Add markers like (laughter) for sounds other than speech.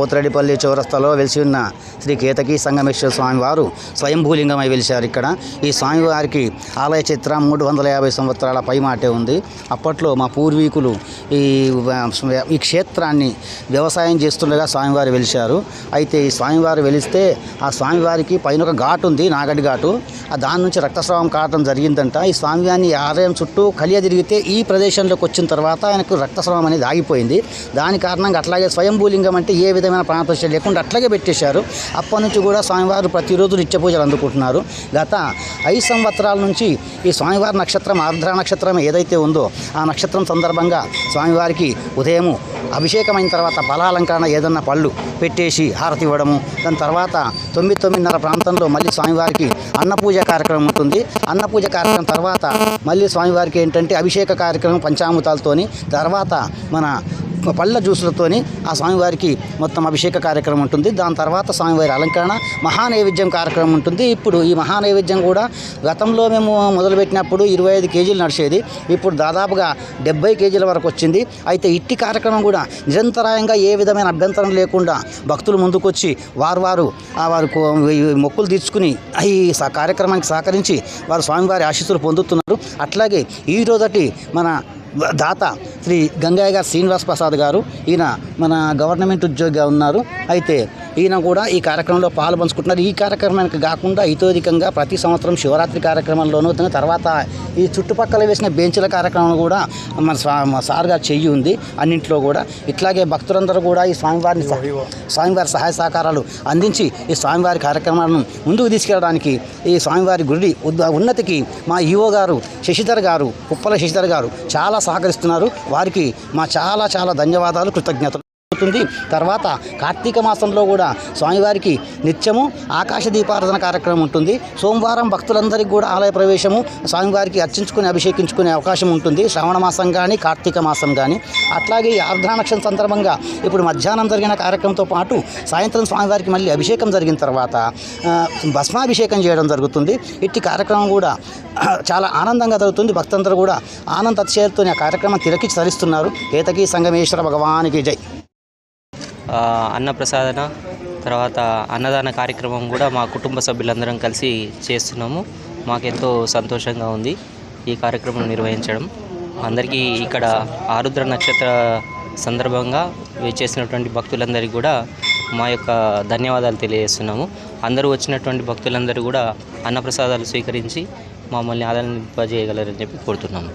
పోతిరెడ్డిపల్లి చౌరస్తాలో వెలిసి ఉన్న శ్రీ కేతకి సంగమేశ్వర స్వామివారు స్వయంభూలింగమై వెలిశారు. ఇక్కడ ఈ స్వామివారికి ఆలయ చిత్ర మూడు వందల యాభై సంవత్సరాల పైమాటే ఉంది. అప్పట్లో మా పూర్వీకులు ఈ ఈ క్షేత్రాన్ని వ్యవసాయం చేస్తుండగా స్వామివారు వెలిశారు. అయితే ఈ స్వామివారు వెలిస్తే ఆ స్వామివారికి పైన ఒక ఘాటు ఉంది నాగడి ఘాటు. ఆ దాని నుంచి రక్తస్రావం కావడం జరిగిందంట. ఈ స్వామివారిని ఆలయం చుట్టూ కలియ తిరిగితే ఈ ప్రదేశంలోకి వచ్చిన తర్వాత ఆయనకు రక్తస్రావం అనేది ఆగిపోయింది. దాని కారణంగా అట్లాగే స్వయంభూలింగం అంటే ఏ విధంగా ఏమైనా ప్రాణప్రతిష్ఠ లేకుండా అట్లాగే పెట్టేశారు. అప్పటి నుంచి కూడా స్వామివారు ప్రతిరోజు నిత్య పూజలు అందుకుంటున్నారు. గత ఐదు సంవత్సరాల నుంచి ఈ స్వామివారి నక్షత్రం ఆర్ద్ర నక్షత్రం ఏదైతే ఉందో ఆ నక్షత్రం సందర్భంగా స్వామివారికి ఉదయము అభిషేకమైన తర్వాత బలాలంకరణ ఏదన్నా పళ్ళు పెట్టేసి హారతి ఇవ్వడము దాని తర్వాత తొమ్మిది తొమ్మిదిన్నర ప్రాంతంలో మళ్ళీ స్వామివారికి అన్నపూజ కార్యక్రమం ఉంటుంది. అన్నపూజ కార్యక్రమం తర్వాత మళ్ళీ స్వామివారికి ఏంటంటే అభిషేక కార్యక్రమం పంచామృతాలతోని తర్వాత మన పళ్ళ జ్యూసులతోని ఆ స్వామివారికి మొత్తం అభిషేక కార్యక్రమం ఉంటుంది. దాని తర్వాత స్వామివారి అలంకరణ మహానైవేద్యం కార్యక్రమం ఉంటుంది. ఇప్పుడు ఈ మహానైవేద్యం కూడా గతంలో మేము మొదలుపెట్టినప్పుడు ఇరవై ఐదు కేజీలు నడిచేది. ఇప్పుడు దాదాపుగా డెబ్బై కేజీల వరకు వచ్చింది. అయితే ఇట్టి కార్యక్రమం కూడా నిరంతరాయంగా ఏ విధమైన అభ్యంతరం లేకుండా భక్తులు ముందుకొచ్చి వారు వారు ఆ వారు మొక్కులు తీర్చుకుని ఈ కార్యక్రమానికి సహకరించి వారు స్వామివారి ఆశీస్సులు పొందుతున్నారు. అట్లాగే ఈ రోజటి మన దాత శ్రీ గంగయ్య గారు శ్రీనివాస్ ప్రసాద్ గారు ఈయన మన గవర్నమెంట్ ఉద్యోగిగా ఉన్నారు. అయితే ఈయన కూడా ఈ కార్యక్రమంలో పాలు పంచుకుంటున్నారు. ఈ కార్యక్రమానికి కాకుండా ఇతోధికంగా ప్రతి సంవత్సరం శివరాత్రి కార్యక్రమంలోనూ తర్వాత ఈ చుట్టుపక్కల వేసిన బెంచ్ల కార్యక్రమం కూడా మన మా సార్ గారు చెయ్యి ఉంది. అన్నింటిలో కూడా ఇట్లాగే భక్తులందరూ కూడా ఈ స్వామివారిని స్వామివారి సహాయ సహకారాలు అందించి ఈ స్వామివారి కార్యక్రమాలను ముందుకు తీసుకెళ్ళడానికి ఈ స్వామివారి గుడి ఉద్- ఉన్నతికి మా ఈఓ గారు శశిధర్ గారు ఉప్పల శశిధర్ గారు చాలా సహకరిస్తున్నారు. వారికి మా చాలా చాలా ధన్యవాదాలు కృతజ్ఞతలు. జరుగుతుంది. తర్వాత కార్తీక మాసంలో కూడా స్వామివారికి నిత్యము ఆకాశ దీపారాధన కార్యక్రమం ఉంటుంది. సోమవారం భక్తులందరికీ కూడా ఆలయ ప్రవేశము స్వామివారికి అర్చించుకుని అభిషేకించుకునే అవకాశం ఉంటుంది. శ్రావణ మాసం కానీ కార్తీక మాసం కానీ అట్లాగే ఈ ఆర్ద్రానక్షం సందర్భంగా ఇప్పుడు మధ్యాహ్నం జరిగిన కార్యక్రమంతో పాటు సాయంత్రం స్వామివారికి మళ్ళీ అభిషేకం జరిగిన తర్వాత భస్మాభిషేకం చేయడం జరుగుతుంది. ఇట్టి కార్యక్రమం కూడా (clears throat) చాలా ఆనందంగా జరుగుతుంది. భక్తులందరూ కూడా ఆనంద అతిశయాలతో ఆ కార్యక్రమం తిరకి చరిస్తున్నారు ఏతకీ సంగమేశ్వర భగవానికి జై. అన్నప్రసాదన తర్వాత అన్నదాన కార్యక్రమం కూడా మా కుటుంబ సభ్యులందరం కలిసి చేస్తున్నాము. మాకెంతో సంతోషంగా ఉంది ఈ కార్యక్రమం నిర్వహించడం. అందరికీ ఇక్కడ ఆరుద్ర నక్షత్ర సందర్భంగా చేసినటువంటి భక్తులందరికీ కూడా మా యొక్క ధన్యవాదాలు తెలియజేస్తున్నాము. అందరూ వచ్చినటువంటి భక్తులందరూ కూడా అన్నప్రసాదాలు స్వీకరించి మమ్మల్ని ఆదరింపజేయగలరని చెప్పి కోరుతున్నాము.